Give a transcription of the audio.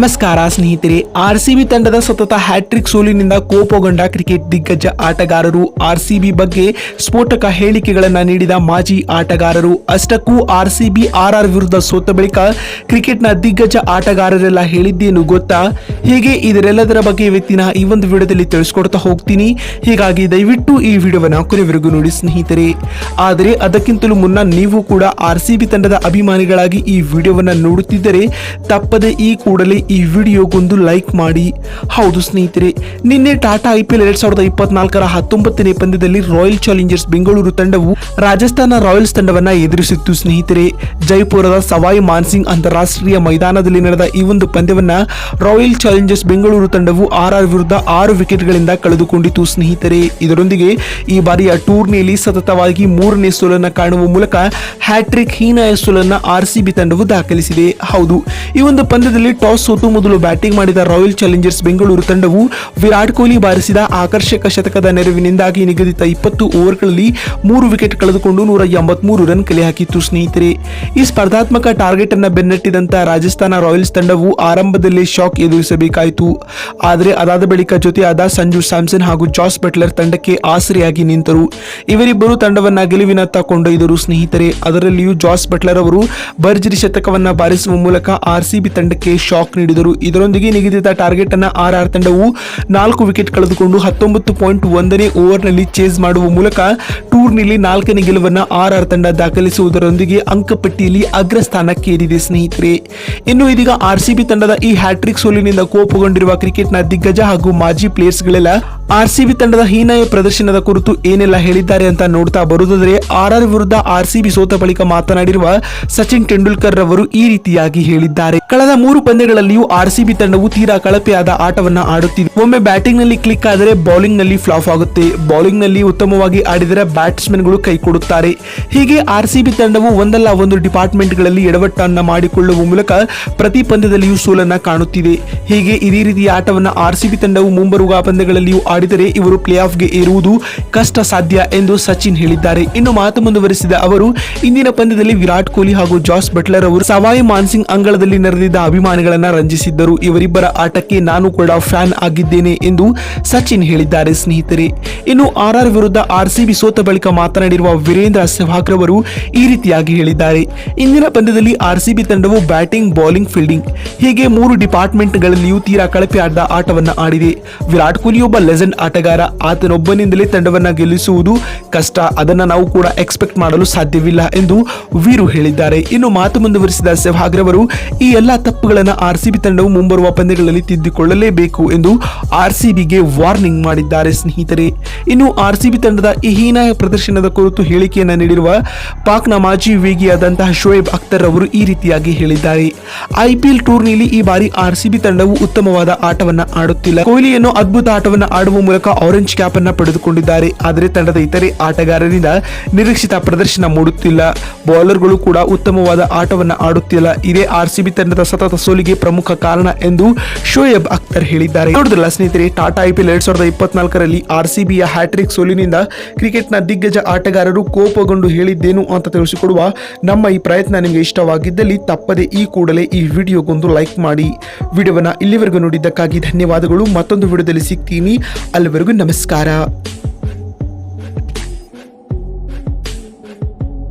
ನಮಸ್ಕಾರ ಸ್ನೇಹಿತರೆ, R C B ತಂಡದ ಸತತ ಹ್ಯಾಟ್ರಿಕ್ ಸೋಲಿನಿಂದ ಕೋಪಗೊಂಡ ಕ್ರಿಕೆಟ್ ದಿಗ್ಗಜ ಆಟಗಾರರು ಆರ್ ಸಿಬಿ ಬಗ್ಗೆ ಸ್ಫೋಟಕ ಹೇಳಿಕೆಗಳನ್ನು ನೀಡಿದ ಮಾಜಿ ಆಟಗಾರರು. ಅಷ್ಟಕ್ಕೂ ಆರ್ ಸಿಬಿ ಆರ್ ಆರ್ ವಿರುದ್ಧ ಸೋತ ಬಳಿಕ ಕ್ರಿಕೆಟ್ನ ದಿಗ್ಗಜ ಆಟಗಾರರೆಲ್ಲ ಹೇಳಿದ್ದೇನು ಗೊತ್ತಾ? ಹೀಗೆ ಇದರೆಲ್ಲದರ ಬಗ್ಗೆ ಇವತ್ತಿನ ಈ ಒಂದು ವಿಡಿಯೋದಲ್ಲಿ ತಿಳಿಸ್ಕೊಡ್ತಾ ಹೋಗ್ತೀನಿ. ಹೀಗಾಗಿ ದಯವಿಟ್ಟು ಈ ವಿಡಿಯೋವನ್ನು ಕೊನೆವರೆಗೂ ನೋಡಿ ಸ್ನೇಹಿತರೆ. ಆದರೆ ಅದಕ್ಕಿಂತಲೂ ಮುನ್ನ ನೀವು ಕೂಡ ಆರ್ ಸಿ ತಂಡದ ಅಭಿಮಾನಿಗಳಾಗಿ ಈ ವಿಡಿಯೋವನ್ನು ನೋಡುತ್ತಿದ್ದರೆ, ತಪ್ಪದೆ ಈ ಕೂಡಲೇ ಈ ವಿಡಿಯೋಗೊಂದು ಲೈಕ್ ಮಾಡಿ. ಹೌದು ಸ್ನೇಹಿತರೆ, ನಿನ್ನೆ ಟಾಟಾ ಐ ಪಿ ಎಲ್ ಎರಡ್ ಸಾವಿರದ ಇಪ್ಪತ್ನಾಲ್ಕರ ಹತ್ತೊಂಬತ್ತನೇ ಪಂದ್ಯದಲ್ಲಿ ರಾಯಲ್ ಚಾಲೆಂಜರ್ಸ್ ಬೆಂಗಳೂರು ತಂಡವು ರಾಜಸ್ಥಾನ ರಾಯಲ್ಸ್ ತಂಡವನ್ನು ಎದುರಿಸಿತ್ತು ಸ್ನೇಹಿತರೆ. ಜೈಪುರದ ಸವಾಯಿ ಮಾನ್ಸಿಂಗ್ ಅಂತಾರಾಷ್ಟ್ರೀಯ ಮೈದಾನದಲ್ಲಿ ನಡೆದ ಈ ಒಂದು ಪಂದ್ಯವನ್ನ ರಾಯಲ್ ಚಾಲೆಂಜರ್ಸ್ ಬೆಂಗಳೂರು ತಂಡವು ಆರ್ ಆರ್ ವಿರುದ್ಧ ಆರು ವಿಕೆಟ್ಗಳಿಂದ ಕಳೆದುಕೊಂಡಿತು ಸ್ನೇಹಿತರೆ. ಇದರೊಂದಿಗೆ ಈ ಬಾರಿಯ ಟೂರ್ನಿಯಲ್ಲಿ ಸತತವಾಗಿ ಮೂರನೇ ಸೋಲನ್ನ ಕಾಣುವ ಮೂಲಕ ಹ್ಯಾಟ್ರಿಕ್ ಹೀನಾಯ ಸೋಲನ್ನ ಆರ್ ಸಿ ಬಿ ತಂಡವು ದಾಖಲಿಸಿದೆ. ಹೌದು, ಈ ಒಂದು ಪಂದ್ಯದಲ್ಲಿ ಟಾಸ್ ಮೊದಲು ಬ್ಯಾಟಿಂಗ್ ಮಾಡಿದ ರಾಯಲ್ ಚಾಲೆಂಜರ್ಸ್ ಬೆಂಗಳೂರು ತಂಡವು ವಿರಾಟ್ ಕೊಹ್ಲಿ ಬಾರಿಸಿದ ಆಕರ್ಷಕ ಶತಕದ ನೆರವಿನಿಂದಾಗಿ ನಿಗದಿತ ಇಪ್ಪತ್ತು ಓವರ್ಗಳಲ್ಲಿ ಮೂರು ವಿಕೆಟ್ ಕಳೆದುಕೊಂಡು ನೂರ ಎಂಬತ್ಮೂರು ರನ್ ಕಲೆ ಹಾಕಿತ್ತು ಸ್ನೇಹಿತರೆ. ಈ ಸ್ಪರ್ಧಾತ್ಮಕ ಟಾರ್ಗೆಟ್ ಅನ್ನು ಬೆನ್ನಟ್ಟಿದಂತ ರಾಜಸ್ಥಾನ ರಾಯಲ್ಸ್ ತಂಡವು ಆರಂಭದಲ್ಲಿ ಶಾಕ್ ಎದುರಿಸಬೇಕಾಯಿತು. ಆದರೆ ಅದಾದ ಬಳಿಕ ಜೊತೆಯಾದ ಸಂಜು ಸ್ಯಾಮ್ಸನ್ ಹಾಗೂ ಜಾಸ್ ಬಟ್ಲರ್ ತಂಡಕ್ಕೆ ಆಸರೆಯಾಗಿ ನಿಂತರು. ಇವರಿಬ್ಬರು ತಂಡವನ್ನ ಗೆಲುವಿನತ್ತ ಕೊಂಡೊಯ್ದರು ಸ್ನೇಹಿತರೆ. ಅದರಲ್ಲಿಯೂ ಜಾಸ್ ಬಟ್ಲರ್ ಅವರು ಭರ್ಜರಿ ಶತಕವನ್ನ ಬಾರಿಸುವ ಮೂಲಕ ಆರ್ಸಿಬಿ ತಂಡಕ್ಕೆ ಶಾಕ್ ನೀಡಿದರು. ಇದರೊಂದಿಗೆ ನಿಗದಿತ ಟಾರ್ಗೆಟ್ ಅನ್ನು ಆರ್ ಆರ್ ತಂಡವು ನಾಲ್ಕು ವಿಕೆಟ್ ಕಳೆದುಕೊಂಡು ಹತ್ತೊಂಬತ್ತು ಪಾಯಿಂಟ್ ಒಂದನೇ ಓವರ್ನಲ್ಲಿ ಚೇಸ್ ಮಾಡುವ ಮೂಲಕ ಟೂರ್ನಿಲಿ ನಾಲ್ಕನೇ ಗೆಲುವನ್ನ ಆರ್ ಆರ್ ತಂಡ ದಾಖಲಿಸುವುದರೊಂದಿಗೆ ಅಂಕಪಟ್ಟಿಯಲ್ಲಿ ಅಗ್ರಸ್ಥಾನಕ್ಕೇರಿದೆ ಸ್ನೇಹಿತರೆ. ಇನ್ನು ಇದೀಗ ಆರ್ ಸಿ ಬಿ ತಂಡದ ಈ ಹ್ಯಾಟ್ರಿಕ್ ಸೋಲಿನಿಂದ ಕೋಪಗೊಂಡಿರುವ ಕ್ರಿಕೆಟ್ನ ದಿಗ್ಗಜ ಹಾಗೂ ಮಾಜಿ ಪ್ಲೇಯರ್ಸ್ಗಳೆಲ್ಲ ಆರ್ ಸಿ ಬಿ ತಂಡದ ಹೀನಾಯ ಪ್ರದರ್ಶನದ ಕುರಿತು ಏನೆಲ್ಲ ಹೇಳಿದ್ದಾರೆ ಅಂತ ನೋಡ್ತಾ ಬರುವುದಾದರೆ ಆರ್ ಆರ್ ವಿರುದ್ಧ ಆರ್ ಸಿ ಬಿ ಸೋತ ಬಳಿಕ ಮಾತನಾಡಿರುವ ಸಚಿನ್ ತೆಂಡೂಲ್ಕರ್ ರವರು ಈ ರೀತಿಯಾಗಿ ಹೇಳಿದ್ದಾರೆ. ಕಳೆದ ಮೂರು ಪಂದ್ಯಗಳಲ್ಲಿಯೂ ಆರ್ ಸಿ ಬಿ ತಂಡವು ತೀರಾ ಕಳಪೆಯಾದ ಆಟವನ್ನ ಆಡುತ್ತಿದೆ. ಒಮ್ಮೆ ಬ್ಯಾಟಿಂಗ್ನಲ್ಲಿ ಕ್ಲಿಕ್ ಆದರೆ ಬೌಲಿಂಗ್ನಲ್ಲಿ ಫ್ಲಾಪ್ ಆಗುತ್ತೆ. ಬೌಲಿಂಗ್ನಲ್ಲಿ ಉತ್ತಮವಾಗಿ ಆಡಿದರೆ ಬ್ಯಾಟ್ಸ್ಮನ್ ಗಳು ಕೈಕೊಡುತ್ತಾರೆ ಹೀಗೆ ಆರ್ ಸಿಬಿ ತಂಡವು ಒಂದಲ್ಲ ಒಂದು ಡಿಪಾರ್ಟ್ಮೆಂಟ್ಗಳಲ್ಲಿ ಎಡವಟ್ಟನ್ನ ಮಾಡಿಕೊಳ್ಳುವ ಮೂಲಕ ಪ್ರತಿ ಪಂದ್ಯದಲ್ಲಿಯೂ ಸೋಲನ್ನ ಕಾಣುತ್ತಿದೆ. ಹೀಗೆ ಇದೇ ರೀತಿಯ ಆಟವನ್ನ ಆರ್ ಸಿಬಿ ತಂಡವು ಮುಂಬರುವ ಪಂದ್ಯಗಳಲ್ಲಿಯೂ ಆಡಿದರೆ ಇವರು ಪ್ಲೇ ಆಫ್ಗೆ ಏರುವುದು ಕಷ್ಟ ಸಾಧ್ಯ ಎಂದು ಸಚಿನ್ ಹೇಳಿದ್ದಾರೆ. ಇನ್ನು ಮಾತು ಮುಂದುವರಿಸಿದ ಅವರು, ಇಂದಿನ ಪಂದ್ಯದಲ್ಲಿ ವಿರಾಟ್ ಕೊಹ್ಲಿ ಹಾಗೂ ಜಾಸ್ ಬಟ್ಲರ್ ಅವರು ಸವಾಯಿ ಮಾನ್ಸಿಂಗ್ ಅಂಗಳದಲ್ಲಿ ನೆರೆದಿದ್ದ ಅಭಿಮಾನಿಗಳನ್ನ ರಂಜಿಸಿದ್ದರು. ಇವರಿಬ್ಬರ ಆಟಕ್ಕೆ ನಾನು ಕೂಡ ಫ್ಯಾನ್ ಆಗಿದ್ದೇನೆ ಎಂದು ಸಚಿನ್ ಹೇಳಿದ್ದಾರೆ ಸ್ನೇಹಿತರೆ. ಇನ್ನು ಆರ್ ಆರ್ ವಿರುದ್ಧ ಆರ್ ಸಿಬಿ ಸೋತ ಮಾತನಾಡಿರುವ ವೀರೇಂದ್ರ ಸೆಹ್ವಾಗ್ ರವರು ಈ ರೀತಿಯಾಗಿ ಹೇಳಿದ್ದಾರೆ. ಇಂದಿನ ಪಂದ್ಯದಲ್ಲಿ ಆರ್ಸಿಬಿ ತಂಡವು ಬ್ಯಾಟಿಂಗ್, ಬೌಲಿಂಗ್, ಫೀಲ್ಡಿಂಗ್ ಹೀಗೆ ಮೂರು ಡಿಪಾರ್ಟ್ಮೆಂಟ್ಗಳಲ್ಲಿಯೂ ತೀರಾ ಕಳಪೆಯಾದ ಆಟವನ್ನ ಆಡಿದೆ. ವಿರಾಟ್ ಕೊಹ್ಲಿ ಒಬ್ಬ ಲೆಜೆಂಡ್ ಆಟಗಾರ. ಆತನೊಬ್ಬನಿಂದಲೇ ತಂಡವನ್ನು ಗೆಲ್ಲಿಸುವುದು ಕಷ್ಟ. ಅದನ್ನ ನಾವು ಕೂಡ ಎಕ್ಸ್ಪೆಕ್ಟ್ ಮಾಡಲು ಸಾಧ್ಯವಿಲ್ಲ ಎಂದು ವೀರು ಹೇಳಿದ್ದಾರೆ. ಇನ್ನು ಮಾತು ಮುಂದುವರಿಸಿದ ಸೆಹ್ವಾಗ್ ರವರು ಈ ಎಲ್ಲಾ ತಪ್ಪುಗಳನ್ನು ಆರ್ಸಿಬಿ ತಂಡವು ಮುಂಬರುವ ಪಂದ್ಯಗಳಲ್ಲಿ ತಿದ್ದಿಕೊಳ್ಳಲೇಬೇಕು ಎಂದು ಆರ್ಸಿಬಿಗೆ ವಾರ್ನಿಂಗ್ ಮಾಡಿದ್ದಾರೆ ಸ್ನೇಹಿತರೆ. ಇನ್ನು ಆರ್ಸಿಬಿ ತಂಡದ ಈ ಹೀನಾಯ ಪ್ರದರ್ಶನದ ಕುರಿತು ಹೇಳಿಕೆಯನ್ನು ನೀಡಿರುವ ಪಾಕ್ನ ಮಾಜಿ ವೇಗಿಯಾದಂತಹ ಶೋಯೇಬ್ ಅಖ್ತರ್ ಅವರು ಈ ರೀತಿಯಾಗಿ ಹೇಳಿದ್ದಾರೆ. ಐಪಿಎಲ್ ಟೂರ್ನಿಯಲ್ಲಿ ಈ ಬಾರಿ ಆರ್ಸಿಬಿ ತಂಡವು ಉತ್ತಮವಾದ ಆಟವನ್ನ ಆಡುತ್ತಿಲ್ಲ. ಕೊಹ್ಲಿಯನ್ನು ಅದ್ಭುತ ಆಟವನ್ನು ಆಡುವ ಮೂಲಕ ಆರೆಂಜ್ ಕ್ಯಾಪ್ ಅನ್ನು ಪಡೆದುಕೊಂಡಿದ್ದಾರೆ. ಆದರೆ ತಂಡದ ಇತರೆ ಆಟಗಾರರಿಂದ ನಿರೀಕ್ಷಿತ ಪ್ರದರ್ಶನ ಮೂಡುತ್ತಿಲ್ಲ. ಬೌಲರ್ಗಳು ಕೂಡ ಉತ್ತಮವಾದ ಆಟವನ್ನ ಆಡುತ್ತಿಲ್ಲ. ಇದೇ ಆರ್ಸಿಬಿ ತಂಡದ ಸತತ ಸೋಲಿಗೆ ಪ್ರಮುಖ ಕಾರಣ ಎಂದು ಶೋಯಬ್ ಅಖ್ತರ್ ಹೇಳಿದ್ದಾರೆ. ನೋಡಿದ್ರಲ್ಲ ಸ್ನೇಹಿತರೆ, ಟಾಟಾ ಐಪಿಎಲ್ ಎರಡ್ ಸಾವಿರದ ಇಪ್ಪತ್ನಾಲ್ಕರಲ್ಲಿ ಆರ್ಸಿಬಿಯ ಹ್ಯಾಟ್ರಿಕ್ ಸೋಲಿನಿಂದ ಕ್ರಿಕೆಟ್ನ ದಿಗ್ಗಜ ಆಟಗಾರರು ಕೋಪಗೊಂಡು ಹೇಳಿದ್ದೇನು ಅಂತ ತಿಳಿಸಿಕೊಡುವ ನಮ್ಮ ಈ ಪ್ರಯತ್ನ ನಿಮಗೆ ಇಷ್ಟವಾಗಿದ್ದಲ್ಲಿ ತಪ್ಪದೆ ಈ ಕೂಡಲೇ ಈ ವಿಡಿಯೋಗೊಂದು ಲೈಕ್ ಮಾಡಿ. ವಿಡಿಯೋವನ್ನು ಇಲ್ಲಿವರೆಗೂ ನೋಡಿದ್ದಕ್ಕಾಗಿ ಧನ್ಯವಾದಗಳು. ಮತ್ತೊಂದು ವಿಡಿಯೋದಲ್ಲಿ ಸಿಗ್ತೀನಿ. ಅಲ್ಲಿವರೆಗೂ ನಮಸ್ಕಾರ.